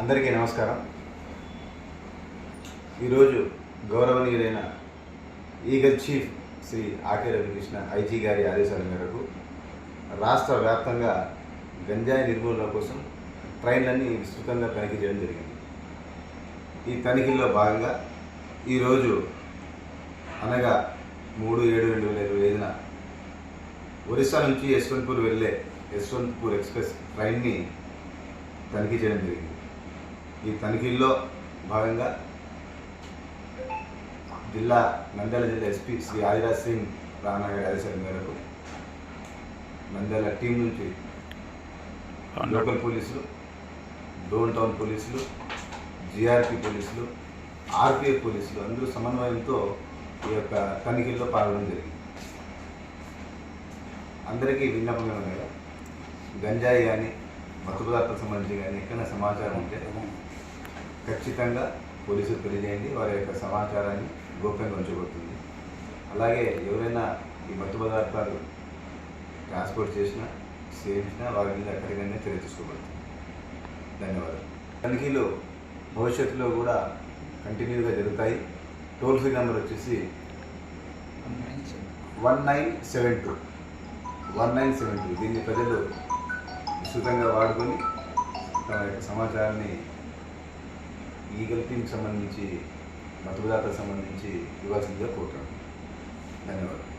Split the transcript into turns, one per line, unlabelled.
అందరికీ నమస్కారం. ఈరోజు గౌరవనీయులైన Eagle chief Shri A K Ravikrishna IG గారి ఆదేశాల మేరకు రాష్ట్ర వ్యాప్తంగా గంజాయి నిర్మూలన కోసం ట్రైన్లన్నీ విస్తృతంగా తనిఖీ చేయడం జరిగింది. ఈ తనిఖీల్లో భాగంగా ఈరోజు అనగా మూడు ఏడు రెండు వేల ఇరవై ఐదున ఒరిస్సా నుంచి యశ్వంత్పూర్ వెళ్ళే యశ్వంత్పూర్ ఎక్స్ప్రెస్ ట్రైన్ని తనిఖీ చేయడం జరిగింది. ఈ తనిఖీల్లో భాగంగా జిల్లా నంద్యాల జిల్లా ఎస్పీ శ్రీ ఆదిరాజ్ సింగ్ రాణా గారి ఆదేశాల మేరకు నంద్యాల టీం నుంచి లోకల్ పోలీసులు డోన్ టౌన్ పోలీసులు జిఆర్పి పోలీసులు ఆర్పిఎఫ్ పోలీసులు అందరూ సమన్వయంతో ఈ యొక్క తనిఖీల్లో పాల్గొనడం జరిగింది. అందరికీ విన్నపం ఏమనగా గంజాయి కానీ మత్తు పదార్థాలకు సంబంధించి కానీ ఎక్కడైనా సమాచారం ఉంటే ఖచ్చితంగా పోలీసులు తెలియజేయండి వారి యొక్క సమాచారాన్ని గోప్యంగా ఉంచబడుతుంది అలాగే ఎవరైనా ఈ మత్తు పదార్థాలు ట్రాన్స్పోర్ట్ చేసినా సేవించినా వారి మీద ఎక్కడికైనా చర్య తీసుకోబడుతుంది. ధన్యవాదాలు. తనిఖీలు భవిష్యత్తులో కూడా కంటిన్యూగా జరుగుతాయి. టోల్ ఫ్రీ నెంబర్ వచ్చేసి one nine seven two. One nine seven two. దీన్ని ప్రజలు విస్తృతంగా వాడుకొని తమ యొక్క సమాచారాన్ని ఈగల్ టీంకి సంబంధించి మతపదార్థాలకు సంబంధించి ఇవ్వాల్సిందిగా కోరుతున్నాను. ధన్యవాదాలు.